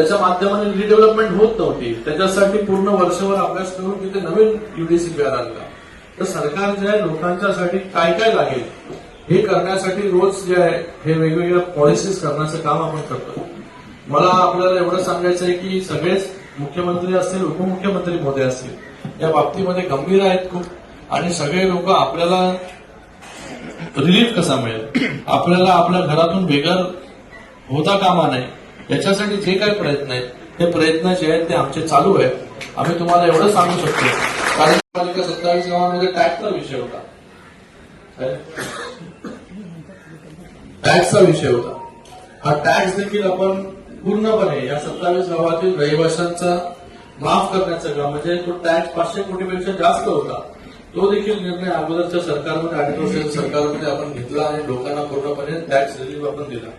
त्याच्या माध्यमाने रिडेव्हलपमेंट होत नव्हती. त्याच्यासाठी पूर्ण वर्षभर अभ्यास करून तिथे नवीन युडीसी आणला तर सरकार जे आहे लोकांच्यासाठी काय काय लागेल हे करण्यासाठी रोज जे आहे हे वेगवेगळ्या पॉलिसीज करण्याचं काम आपण करतो. मला आपल्याला एवढं सांगायचं आहे की सगळेच मुख्यमंत्री असतील उपमुख्यमंत्री मोदी असतील या बाबतीमध्ये गंभीर आहेत खूप. आणि सगळे लोक आपल्याला रिलीफ कसा मिळेल? आपल्याला आपल्या घरातून बेघर होता कामा नाही याच्यासाठी जे काही प्रयत्न आहेत ते प्रयत्न जे आहेत ते आमचे चालू आहेत. आम्ही तुम्हाला एवढं सांगू शकतो. कारण पालिका सत्तावीस गावांमध्ये टॅक्सचा विषय होता. टॅक्सचा विषय होता. हा टॅक्स देखील आपण पूर्णपणे या सत्तावीस गावातील रहिवाशांचा माफ करण्याचं काम म्हणजे तो टॅक्स पाचशे कोटीपेक्षा जास्त होता. तो देखील निर्णय अगोदरच्या सरकारमध्ये आठ वर्षाच्या सरकारमध्ये आपण घेतला आणि लोकांना पूर्णपणे टॅक्स रिलीफ आपण दिला.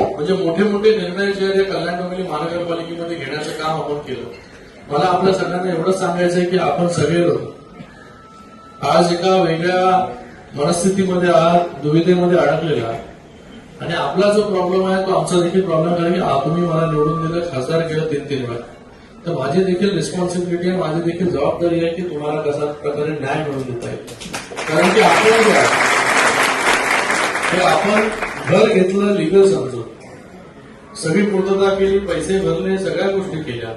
म्हणजे मोठे मोठे निर्णय जे आहेत कल्याण डोंबिवली महानगरपालिकेमध्ये घेण्याचं काम आपण केलं. मला आपल्या सगळ्यांना एवढंच सांगायचं आहे की आपण सगळे लोक आज एका वेगळ्या मनस्थितीमध्ये आहात दुविधेमध्ये अडकलेला आणि आपला जो प्रॉब्लेम आहे तो आमचा देखील प्रॉब्लेम आहे की तुम्ही मला निवडून दिलं खासदार केलं तीन तीन वेळा. तर माझी देखील रिस्पॉन्सिबिलिटी आहे माझी देखील जबाबदारी आहे की तुम्हाला कशा प्रकारे न्याय मिळवून देता येईल. कारण की आपण जे आपण घर घेतलं लिगल समजून. सगळी पूर्तता केली पैसे भरले सगळ्या गोष्टी केल्या.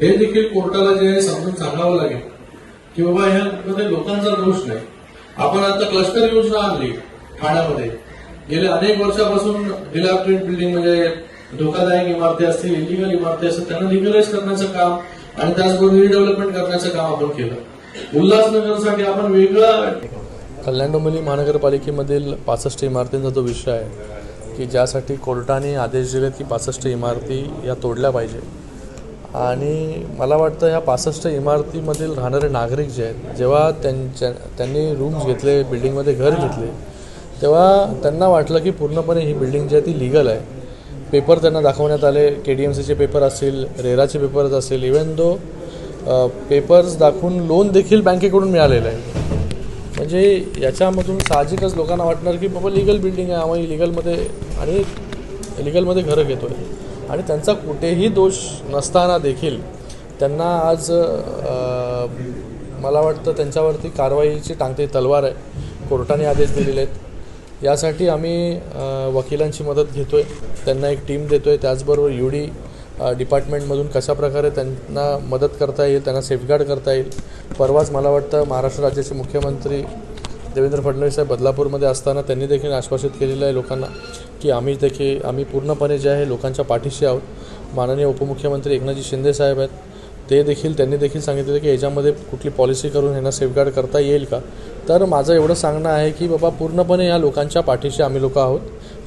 हे देखील कोर्टाला जे आहे समजून सांगावं लागेल की बाबा ह्यामध्ये लोकांचा दोष नाही. आपण आता क्लस्टर योजना आणली ठाण्यामध्ये. गेल्या अनेक वर्षापासून डिलॅप्टेड बिल्डिंग म्हणजे धोकादायक इमारती असतील इलिगल इमारती असतील त्यांना लिगलाइज करण्याचं काम आणि त्याचबरोबर रिडेव्हलपमेंट करण्याचं काम आपण केलं. उल्हासनगरसाठी आपण वेगळं कल्याण डोंबिवली महानगरपालिकेमधील पासष्ट इमारतींचा जो विषय आहे की ज्यासाठी कोर्टाने आदेश दिलेत की पासष्ट इमारती या तोडल्या पाहिजे. आणि मला वाटतं ह्या पासष्ट इमारतीमधील राहणारे नागरिक जे आहेत जेव्हा त्यांच्या त्यांनी रूम्स घेतले बिल्डिंगमध्ये घर घेतले तेव्हा त्यांना वाटलं की पूर्णपणे ही बिल्डिंग जी आहे ती लिगल आहे. पेपर त्यांना दाखवण्यात आले के डी एम सीचे पेपर असतील रेराचे पेपर्स असतील इवन दो पेपर्स दाखवून लोन देखील बँकेकडून मिळालेलं आहे. म्हणजे याच्यामधून साहजिकच लोकांना वाटणार की बाबा लिगल बिल्डिंग आहे आम्ही लिगलमध्ये आणि लिगलमध्ये घरं घेतो आहे आणि त्यांचा कुठेही दोष नसताना देखील त्यांना आज मला वाटतं त्यांच्यावरती कारवाईची टांगते तलवार आहे. कोर्टाने आदेश दिलेले आहेत. यासाठी आम्ही वकिलांची मदत घेतो आहे त्यांना एक टीम देतो आहे त्याचबरोबर यू डी डिपार्टमेंटमधून कशाप्रकारे त्यांना मदत करता येईल त्यांना सेफगार्ड करता येईल परवाच मला वाटतं महाराष्ट्र राज्याचे मुख्यमंत्री देवेंद्र फडणवीस साहेब बदलापूरमध्ये असताना त्यांनी देखील आश्वासित केलेलं आहे लोकांना की आम्ही देखील आम्ही पूर्णपणे जे आहे लोकांच्या पाठीशी आहोत. माननीय उपमुख्यमंत्री एकनाथजी शिंदे साहेब आहेत. ते देखील त्यांनी देखील सांगितलेलं की याच्यामध्ये कुठली पॉलिसी करून ह्यांना सेफगार्ड करता येईल का? तर माझं एवढं सांगणं आहे की बाबा पूर्णपणे या लोकांच्या पाठीशी आम्ही लोक आहोत.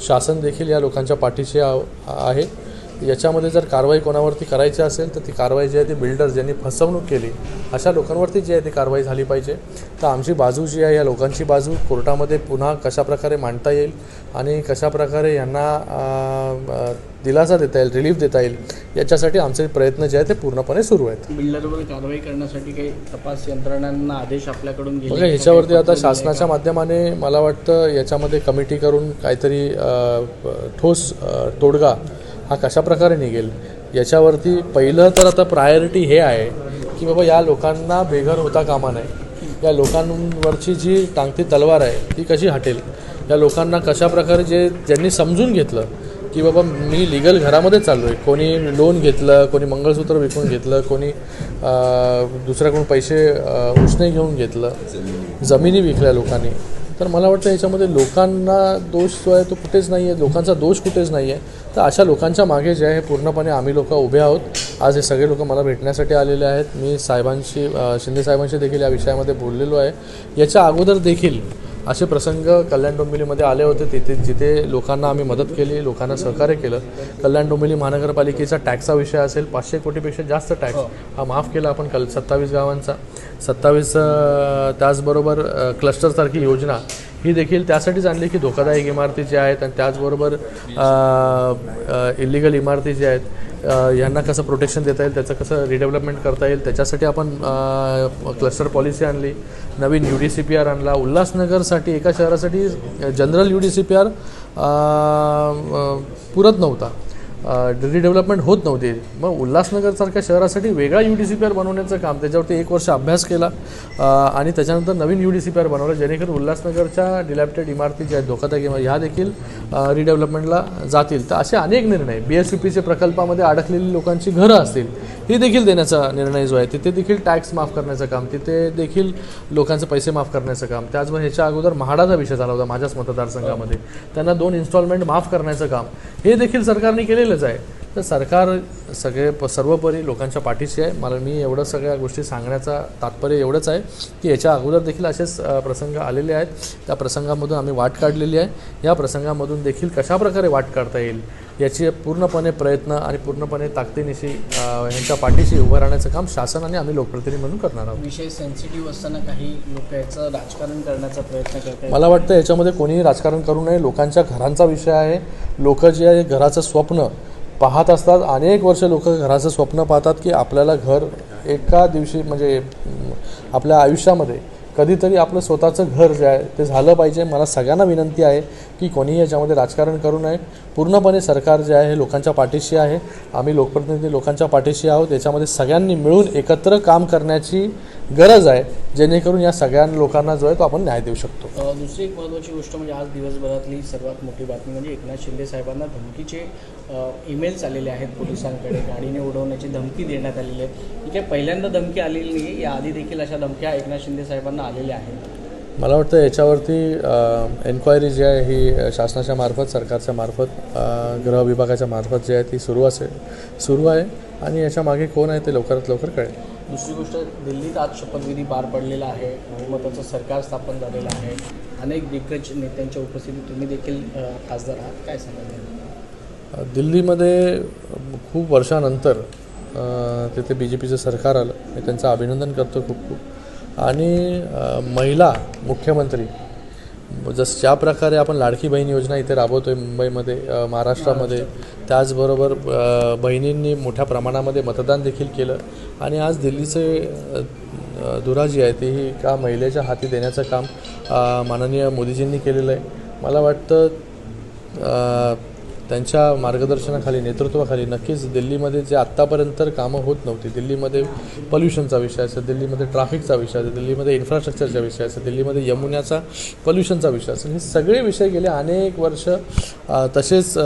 शासन देखील या लोकांच्या पाठीशी आहो- आहे. याच्यामध्ये जर कारवाई कोणावरती करायची असेल तर ती कारवाई जी आहे ती बिल्डर ज्यांनी फसवणूक केली अशा लोकांवरती जी आहे ती कारवाई झाली पाहिजे. तर आमची बाजू जी आहे या लोकांची बाजू कोर्टामध्ये पुन्हा कशाप्रकारे मांडता येईल आणि कशाप्रकारे यांना दिलासा देता येईल रिलीफ देता येईल याच्यासाठी आमचे प्रयत्न जे आहेत ते पूर्णपणे सुरू आहेत. बिल्डरवर कारवाई करण्यासाठी काही तपास यंत्रणांना आदेश आपल्याकडून बघा ह्याच्यावरती आता शासनाच्या माध्यमाने मला वाटतं याच्यामध्ये कमिटी करून काहीतरी ठोस तोडगा हा कशा प्रकारे निघेल? याच्यावरती पहिलं तर आता प्रायोरिटी हे आहे की बाबा या लोकांना बेघर होता कामा नाही या लोकांवरची जी टांगती तलवार आहे ती कशी हटेल? या लोकांना कशा प्रकारे जे ज्यांनी समजून घेतलं की बाबा मी लिगल घरामध्ये चाललो आहे कोणी लोन घेतलं कोणी मंगळसूत्र विकून घेतलं कोणी दुसऱ्याकडून पैसे अं, उसने घेऊन घेतलं जमिनी विकल्या लोकांनी. तर मला वाटतं याच्यामध्ये लोकांना दोष जो आहे तो कुठेच नाही आहे लोकांचा दोष कुठेच नाही आहे. तर अशा लोकांच्या मागे जे आहे पूर्णपणे आम्ही लोक उभे आहोत. आज हे सगळे लोक मला भेटण्यासाठी आलेले आहेत. मी साहेबांशी शिंदे साहेबांशी देखील या विषयामध्ये बोललेलो आहे. याच्या अगोदर देखील असे प्रसंग कल्याण डोंबिवलीमध्ये आले होते. तिथे जिथे लोकांना आम्ही मदत केली लोकांना सहकार्य केलं. कल्याण डोंबिवली महानगरपालिकेचा टॅक्सचा विषय असेल पाचशे कोटीपेक्षा जास्त टॅक्स हा. माफ केला आपण कल सत्तावीस गावांचा. सत्तावीस त्याचबरोबर क्लस्टरसारखी योजना ही देखील त्यासाठीच आणली की धोकादायक इमारती ज्या आहेत आणि त्याचबरोबर इलिगल इमारती ज्या आहेत यांना कसं प्रोटेक्शन देता येईल त्याचं कसं रिडेव्हलपमेंट करता येईल त्याच्यासाठी आपण क्लस्टर पॉलिसी आणली नवीन U D C P R आणला उल्हासनगरसाठी एका शहरासाठी general U D C P R पुरत नव्हता. रिडेव्हलपमेंट होत नव्हती. मग उल्हासनगरसारख्या शहरासाठी वेगळा U D C P R बनवण्याचं काम त्याच्यावरती एक वर्ष अभ्यास केला आणि त्याच्यानंतर नवीन U D C P R बनवलं जेणेकरून उल्हासनगरच्या डिलॅप्टेड इमारती ज्या आहेत धोकादायक इमारती ह्या देखील रिडेव्हलपमेंटला जातील. तर असे अनेक निर्णय बी एस यू पीचे प्रकल्पामध्ये अडकलेली लोकांची घरं असतील ही देखील देण्याचा निर्णय जो आहे तिथे देखील टॅक्स माफ करण्याचं काम तिथे देखील लोकांचे पैसे माफ करण्याचं काम. त्याचबरोबर ह्याच्या अगोदर म्हाडाचा विषय झाला होता माझ्याच मतदारसंघामध्ये. त्यांना दोन इन्स्टॉलमेंट माफ करण्याचं काम. हे देखील सरकारने केलेलं केलेलंच आहे तर सरकार सगळे प सर्वोपरी लोकांच्या पाठीशी आहे. मला मी एवढं सगळ्या गोष्टी सांगण्याचा तात्पर्य एवढंच आहे की याच्या अगोदर देखील असेच प्रसंग आलेले आहेत. त्या प्रसंगामधून आम्ही वाट काढलेली आहे. या प्रसंगामधून देखील कशाप्रकारे वाट काढता येईल याची पूर्णपणे प्रयत्न आणि पूर्णपणे ताकदीनिशी अ, ह्यांच्या पाठीशी उभं राहण्याचं काम शासन आणि आम्ही लोकप्रतिनिधी म्हणून करणार आहोत. विषय सेन्सिटिव्ह असताना काही लोक याचं राजकारण करण्याचा प्रयत्न करत आहेत मला वाटतं याच्यामध्ये कोणीही राजकारण करू नये. लोकांच्या घरांचा विषय आहे. लोक जे आहे घराचं स्वप्न पाहत असतात. अनेक वर्ष लोक घराचं स्वप्न पाहतात की आपल्याला घर एका दिवशी म्हणजे आपल्या आयुष्यामध्ये कधीतरी आपलं स्वतःचं घर जे आहे ते झालं पाहिजे. मला सगळ्यांना विनंती आहे की कोणीही याच्यामध्ये राजकारण करू नये. पूर्णपणे सरकार जे आहे हे लोकांच्या पाठीशी आहे. आम्ही लोकप्रतिनिधी लोकांच्या पाठीशी आहोत. याच्यामध्ये सगळ्यांनी मिळून एकत्र काम करण्याची गरज आहे जेणेकरून या सगळ्या लोकांना जो आहे तो आपण न्याय देऊ शकतो. दुसरी एक महत्त्वाची गोष्ट म्हणजे आज दिवसभरातली सर्वात मोठी बातमी म्हणजे एकनाथ शिंदे साहेबांना धमकीचे ईमेल्स आलेले आहेत पोलिसांकडे. गाडीने उडवण्याची धमकी देण्यात आलेली आहे. ही काही पहिल्यांदा धमकी आलेली नाही याआधी देखील अशा धमक्या एकनाथ शिंदे साहेबांना आलेल्या आहेत. मला वाटतं याच्यावरती एन्क्वायरी जी आहे ही शासनाच्या मार्फत सरकारच्या मार्फत गृह विभागाच्या मार्फत जी आहे ती सुरू असेल. सुरू आहे आणि याच्या मागे कोण आहे ते लवकरात लवकर कळेल. दुसरी गोष्ट दिल्लीत आज शपथविधी पार पडलेला आहे. बहुमताचं सरकार स्थापन झालेलं आहे. अनेक दिग्गज नेत्यांच्या उपस्थितीत तुम्ही देखील खासदार आहात. काय सांगाल? दिल्लीमध्ये खूप वर्षानंतर तिथे बी जे पीचं सरकार आलं. मी त्यांचं अभिनंदन करतो खूप खूप. आणि महिला मुख्यमंत्री जस ज्या प्रकारे आपण लाडकी बहीण योजना इथे राबवतो आहे मुंबईमध्ये महाराष्ट्रामध्ये त्याचबरोबर बहिणींनी मोठ्या प्रमाणामध्ये मतदान देखील केलं. आणि आज दिल्लीचे दुरा धुरा जी आहे ती ही महिलेच्या हाती देण्याचं काम माननीय मोदीजींनी केलेलं आहे. मला वाटतं त्यांच्या मार्गदर्शनाखाली नेतृत्वाखाली नक्कीच दिल्लीमध्ये जे आत्तापर्यंत कामं होत नव्हती दिल्लीमध्ये पॉल्युशनचा विषय असेल दिल्लीमध्ये ट्राफिकचा विषय असेल दिल्लीमध्ये इन्फ्रास्ट्रक्चरचा विषय असेल दिल्लीमध्ये यमुनाचा पॉल्युशनचा विषय असेल हे सगळे विषय गेले अनेक वर्ष तसेच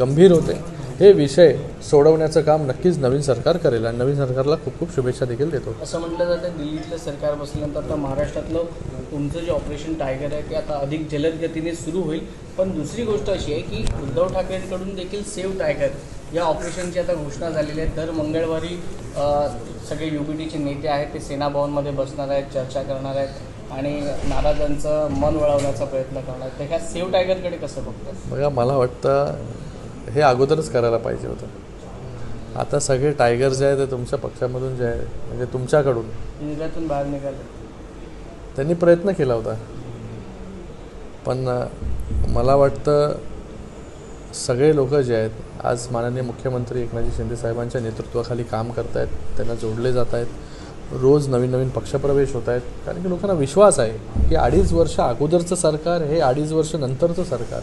गंभीर होते. हे विषय सोडवण्याचं काम नक्कीच नवीन सरकार करेल आणि नवीन सरकारला खूप खूप शुभेच्छा देखील देतो. असं म्हटलं जातं दिल्लीतलं सरकार बसल्यानंतर आता महाराष्ट्रातलं तुमचं जे ऑपरेशन टायगर आहे ते आता अधिक जलद गतीने सुरू होईल. पण दुसरी गोष्ट अशी आहे की उद्धव ठाकरेंकडून देखील सेव्ह टायगर या ऑपरेशनची आता घोषणा झालेली आहे. दर मंगळवारी सगळे यू बी टीचे नेते आहेत ते सेना भवनमध्ये बसणार आहेत चर्चा करणार आहेत आणि नाराजांचं मन वळवण्याचा प्रयत्न करणार आहेत. तर ह्या सेव्ह टायगरकडे कसं बघतात बघा मला वाटतं हे अगोदरच करायला पाहिजे होतं. आता सगळे टायगर जे आहे ते तुमच्या पक्षामधून जे आहे म्हणजे तुमच्याकडून. बाहेर निघाले. त्यांनी प्रयत्न केला होता. पण मला वाटतं सगळे लोक जे आहेत आज माननीय मुख्यमंत्री एकनाथजी शिंदे साहेबांच्या नेतृत्वाखाली काम करत आहेत त्यांना जोडले जात आहेत रोज नवीन नवीन पक्षप्रवेश होत आहेत कारण की लोकांना विश्वास आहे की अडीच वर्ष अगोदरचं सरकार हे अडीच वर्ष नंतरचं सरकार.